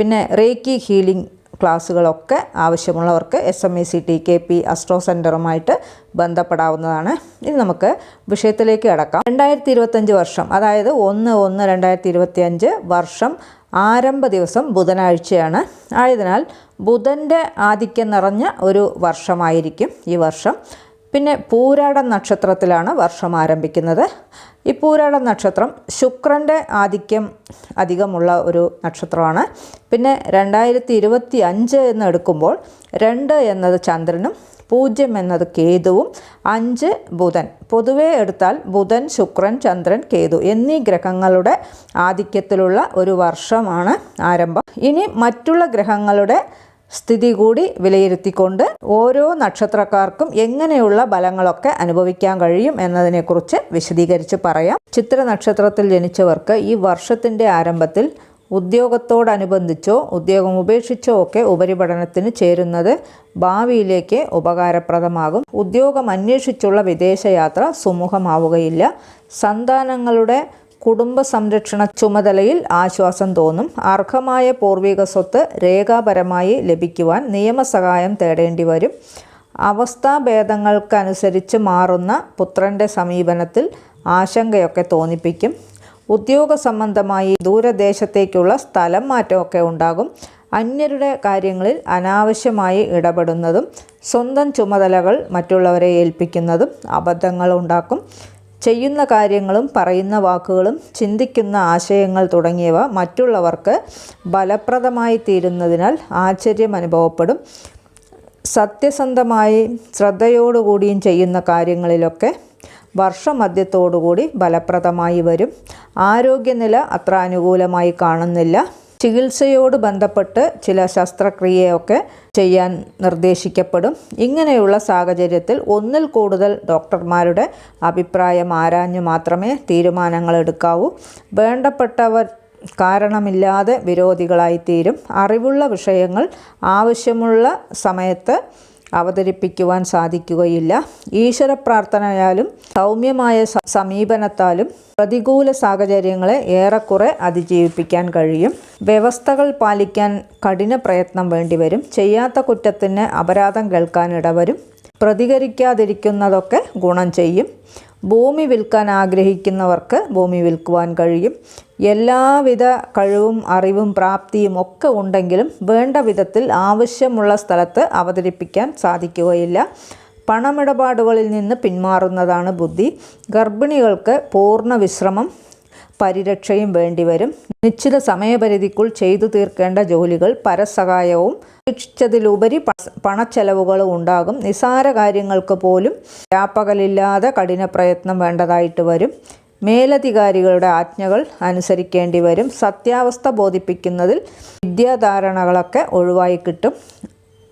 പിന്നെ reiki healing ക്ലാസ്സുകളൊക്കെ ആവശ്യമുള്ളവർക്ക് S M E C T K P astro സെന്ററുമായിട്ട് ബന്ധപ്പെടാവുന്നതാണ്. ഇനി നമുക്ക് വിഷയത്തിലേക്ക് കടക്കാം. രണ്ടായിരത്തി ഇരുപത്തഞ്ച് വർഷം അതായത് ഒന്ന് ഒന്ന് രണ്ടായിരത്തി ഇരുപത്തി അഞ്ച് വർഷം ആരംഭ ദിവസം ബുധനാഴ്ചയാണ്. ആയതിനാൽ ബുധന്റെ ആധിക്യം നിറഞ്ഞ ഒരു വർഷമായിരിക്കും ഈ വർഷം. പിന്നെ പൂരാട നക്ഷത്രത്തിലാണ് വർഷം ആരംഭിക്കുന്നത്. ഈ പൂരാട നക്ഷത്രം ശുക്രന്റെ ആധിക്യം അധികമുള്ള ഒരു നക്ഷത്രമാണ്. പിന്നെ രണ്ടായിരത്തി ഇരുപത്തി അഞ്ച് എന്ന് എടുക്കുമ്പോൾ രണ്ട് എന്നത് ചന്ദ്രനും പൂജ്യം എന്നത് കേതുവും അഞ്ച് ബുധൻ. പൊതുവേ എടുത്താൽ ബുധൻ ശുക്രൻ ചന്ദ്രൻ കേതു എന്നീ ഗ്രഹങ്ങളുടെ ആധിക്യത്തിലുള്ള ഒരു വർഷമാണ് ആരംഭം. ഇനി മറ്റുള്ള ഗ്രഹങ്ങളുടെ സ്ഥിതി കൂടി വിലയിരുത്തിക്കൊണ്ട് ഓരോ നക്ഷത്രക്കാർക്കും എങ്ങനെയുള്ള ബലങ്ങളൊക്കെ അനുഭവിക്കാൻ കഴിയും എന്നതിനെക്കുറിച്ച് വിശദീകരിച്ച് പറയാം. ചിത്ര നക്ഷത്രത്തിൽ ജനിച്ചവർക്ക് ഈ വർഷത്തിന്റെ ആരംഭത്തിൽ ഉദ്യോഗത്തോടനുബന്ധിച്ചോ ഉദ്യോഗം ഉപേക്ഷിച്ചോ ഒക്കെ ഉപരിപഠനത്തിന് ചേരുന്നത് ഭാവിയിലേക്ക് ഉപകാരപ്രദമാകും. ഉദ്യോഗം അന്വേഷിച്ചുള്ള വിദേശയാത്ര സുമുഖമാവുകയില്ല. സന്താനങ്ങളുടെ കുടുംബ സംരക്ഷണ ചുമതലയിൽ ആശ്വാസം തോന്നും. അർഹമായ പൂർവിക സ്വത്ത് രേഖാപരമായി ലഭിക്കുവാൻ നിയമസഹായം തേടേണ്ടി വരും. അവസ്ഥാഭേദങ്ങൾക്കനുസരിച്ച് മാറുന്ന പുത്രന്റെ സമീപനത്തിൽ ആശങ്കയൊക്കെ തോന്നിപ്പിക്കും. ഉദ്യോഗ സംബന്ധമായി ദൂരദേശത്തേക്കുള്ള സ്ഥലം മാറ്റമൊക്കെ ഉണ്ടാകും. അന്യരുടെ കാര്യങ്ങളിൽ അനാവശ്യമായി ഇടപെടുന്നതും സ്വന്തം ചുമതലകൾ മറ്റുള്ളവരെ ഏൽപ്പിക്കുന്നതും അബദ്ധങ്ങൾ ഉണ്ടാക്കും. ചെയ്യുന്ന കാര്യങ്ങളും പറയുന്ന വാക്കുകളും ചിന്തിക്കുന്ന ആശയങ്ങൾ തുടങ്ങിയവ മറ്റുള്ളവർക്ക് ഫലപ്രദമായി തീരുന്നതിനാൽ ആശ്ചര്യം അനുഭവപ്പെടും. സത്യസന്ധമായി ശ്രദ്ധയോടുകൂടിയും ചെയ്യുന്ന കാര്യങ്ങളിലൊക്കെ വർഷമധ്യത്തോടുകൂടി ഫലപ്രദമായി വരും. ആരോഗ്യനില അത്ര അനുകൂലമായി കാണുന്നില്ല. ചികിത്സയോട് ബന്ധപ്പെട്ട് ചില ശസ്ത്രക്രിയയൊക്കെ ചെയ്യാൻ നിർദ്ദേശിക്കപ്പെടും. ഇങ്ങനെയുള്ള സാഹചര്യത്തിൽ ഒന്നിൽ കൂടുതൽ ഡോക്ടർമാരുടെ അഭിപ്രായം ആരാഞ്ഞു മാത്രമേ തീരുമാനങ്ങൾ എടുക്കാവൂ. വേണ്ടപ്പെട്ടവർ കാരണമില്ലാതെ വിരോധികളായിത്തീരും. അറിവുള്ള വിഷയങ്ങൾ ആവശ്യമുള്ള സമയത്ത് അവതരിപ്പിക്കുവാൻ സാധിക്കുകയില്ല. ഈശ്വര പ്രാർത്ഥനയാലും സൗമ്യമായ സമീപനത്താലും പ്രതികൂല സാഹചര്യങ്ങളെ ഏറെക്കുറെ അതിജീവിപ്പിക്കാൻ കഴിയും. വ്യവസ്ഥകൾ പാലിക്കാൻ കഠിന പ്രയത്നം വേണ്ടിവരും. ചെയ്യാത്ത കുറ്റത്തിന് അപരാധം കേൾക്കാൻ ഇടവരും പ്രതികരിക്കാതിരിക്കുന്നതൊക്കെ ഗുണം ചെയ്യും. ഭൂമി വിൽക്കാൻ ആഗ്രഹിക്കുന്നവർക്ക് ഭൂമി വിൽക്കുവാൻ കഴിയും. എല്ലാവിധ കഴിവും അറിവും പ്രാപ്തിയും ഒക്കെ ഉണ്ടെങ്കിലും വേണ്ട വിധത്തിൽ ആവശ്യമുള്ള സ്ഥലത്ത് അവതരിപ്പിക്കാൻ സാധിക്കുകയില്ല. പണമിടപാടുകളിൽ നിന്ന് പിന്മാറുന്നതാണ് ബുദ്ധി. ഗർഭിണികൾക്ക് പൂർണ വിശ്രമം പരിരക്ഷയും വേണ്ടിവരും. നിശ്ചിത സമയപരിധിക്കുൾ ചെയ്തു തീർക്കേണ്ട ജോലികൾ പരസഹായവും പ്രതീക്ഷിച്ചതിലുപരി പണച്ചെലവുകളും ഉണ്ടാകും. നിസാര കാര്യങ്ങൾക്ക് പോലും രാപ്പകലില്ലാതെ കഠിന പ്രയത്നം വേണ്ടതായിട്ട് വരും. മേലധികാരികളുടെ ആജ്ഞകൾ അനുസരിക്കേണ്ടി വരും. സത്യാവസ്ഥ ബോധിപ്പിക്കുന്നതിൽ വിദ്യാധാരണകളൊക്കെ ഒഴിവായി കിട്ടും.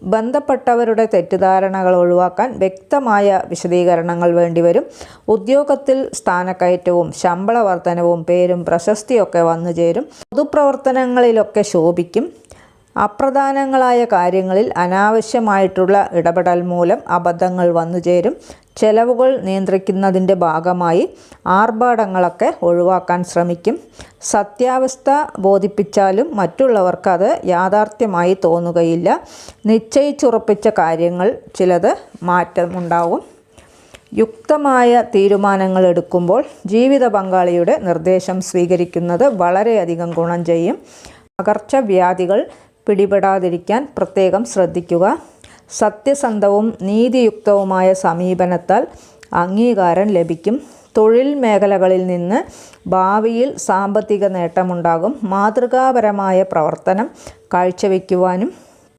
ബന്ധപ്പെട്ടവരുടെ തെറ്റിദ്ധാരണകൾ ഒഴിവാക്കാൻ വ്യക്തമായ വിശദീകരണങ്ങൾ വേണ്ടിവരും. ഉദ്യോഗത്തിൽ സ്ഥാനക്കയറ്റവും ശമ്പള വർധനവും പേരും പ്രശസ്തിയൊക്കെ വന്നു ചേരും പൊതുപ്രവർത്തനങ്ങളിലൊക്കെ ശോഭിക്കും. അപ്രധാനങ്ങളായ കാര്യങ്ങളിൽ അനാവശ്യമായിട്ടുള്ള ഇടപെടൽ മൂലം അബദ്ധങ്ങൾ വന്നുചേരും ചെലവുകൾ നിയന്ത്രിക്കുന്നതിന്റെ ഭാഗമായി ആർഭാടങ്ങളൊക്കെ ഒഴിവാക്കാൻ ശ്രമിക്കും. സത്യാവസ്ഥ ബോധിപ്പിച്ചാലും മറ്റുള്ളവർക്ക് അത് യാഥാർത്ഥ്യമായി തോന്നുകയില്ല. നിശ്ചയിച്ചുറപ്പിച്ച കാര്യങ്ങൾ ചിലത് മാറ്റമുണ്ടാവും യുക്തമായ തീരുമാനങ്ങൾ എടുക്കുമ്പോൾ ജീവിത പങ്കാളിയുടെ നിർദ്ദേശം സ്വീകരിക്കുന്നത് വളരെയധികം ഗുണം ചെയ്യും. പകർച്ചവ്യാധികൾ പിടിപെടാതിരിക്കാൻ പ്രത്യേകം ശ്രദ്ധിക്കുക. സത്യസന്ധവും നീതിയുക്തവുമായ സമീപനത്താൽ അംഗീകാരം ലഭിക്കും. തൊഴിൽ മേഖലകളിൽ നിന്ന് ഭാവിയിൽ സാമ്പത്തിക നേട്ടമുണ്ടാകും. മാതൃകാപരമായ പ്രവർത്തനം കാഴ്ചവെക്കുവാനും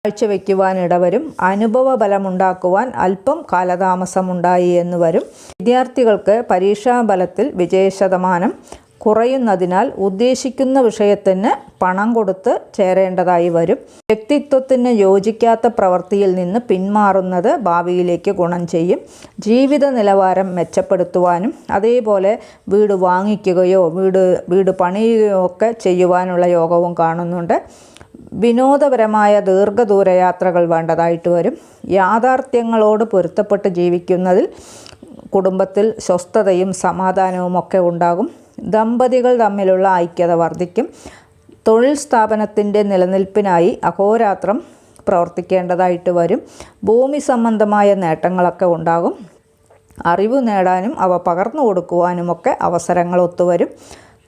കാഴ്ചവെക്കുവാനിടവരും. അനുഭവ ബലമുണ്ടാക്കുവാൻ അല്പം കാലതാമസമുണ്ടായി എന്ന് വരും. വിദ്യാർത്ഥികൾക്ക് പരീക്ഷാബലത്തിൽ വിജയശതമാനം കുറയുന്നതിനാൽ ഉദ്ദേശിക്കുന്ന വിഷയത്തിന് പണം കൊടുത്ത് ചേരേണ്ടതായി വരും. വ്യക്തിത്വത്തിന് യോജിക്കാത്ത പ്രവൃത്തിയിൽ നിന്ന് പിന്മാറുന്നത് ഭാവിയിലേക്ക് ഗുണം ചെയ്യും. ജീവിത നിലവാരം മെച്ചപ്പെടുത്തുവാനും അതേപോലെ വീട് വാങ്ങിക്കുകയോ വീട് വീട് പണിയുകയോ ഒക്കെ ചെയ്യുവാനുള്ള യോഗവും കാണുന്നുണ്ട്. വിനോദപരമായ ദീർഘദൂര യാത്രകൾ വേണ്ടതായിട്ട് വരും. യാഥാർത്ഥ്യങ്ങളോട് പൊരുത്തപ്പെട്ട് ജീവിക്കുന്നതിൽ കുടുംബത്തിൽ സ്വസ്ഥതയും സമാധാനവും ഒക്കെ ഉണ്ടാകും. ദമ്പതികൾ തമ്മിലുള്ള ഐക്യത വർദ്ധിക്കും തൊഴിൽ സ്ഥാപനത്തിന്റെ നിലനിൽപ്പിനായി അഹോരാത്രം പ്രവർത്തിക്കേണ്ടതായിട്ട് വരും. ഭൂമി സംബന്ധമായ നേട്ടങ്ങളൊക്കെ ഉണ്ടാകും. അറിവ് നേടാനും അവ പകർന്നു കൊടുക്കുവാനുമൊക്കെ അവസരങ്ങൾ ഒത്തുവരും.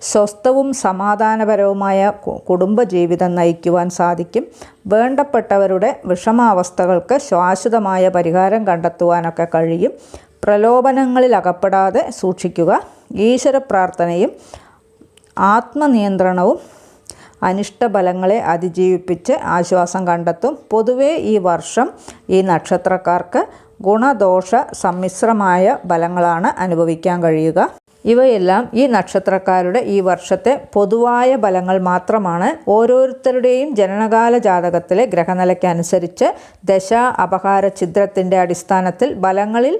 സ്വസ്ഥവും സമാധാനപരവുമായ കുടുംബജീവിതം നയിക്കുവാൻ സാധിക്കും. വേണ്ടപ്പെട്ടവരുടെ വിഷമാവസ്ഥകൾക്ക് ശാശ്വതമായ പരിഹാരം കണ്ടെത്തുവാനൊക്കെ കഴിയും. പ്രലോഭനങ്ങളിൽ അകപ്പെടാതെ സൂക്ഷിക്കുക. ഈശ്വര പ്രാർത്ഥനയും ആത്മനിയന്ത്രണവും അനിഷ്ടബലങ്ങളെ അതിജീവിപ്പിച്ച് ആശ്വാസം കണ്ടെത്തും. പൊതുവേ ഈ വർഷം ഈ നക്ഷത്രക്കാർക്ക് ഗുണദോഷ സമ്മിശ്രമായ ഫലങ്ങളാണ് അനുഭവിക്കാൻ കഴിയുക. ഇവയെല്ലാം ഈ നക്ഷത്രക്കാരുടെ ഈ വർഷത്തെ പൊതുവായ ഫലങ്ങൾ മാത്രമാണ്. ഓരോരുത്തരുടെയും ജനനകാല ജാതകത്തിലെ ഗ്രഹനിലയ്ക്കനുസരിച്ച് ദശ അപഹാര ചിത്രത്തിന്റെ അടിസ്ഥാനത്തിൽ ഫലങ്ങളിൽ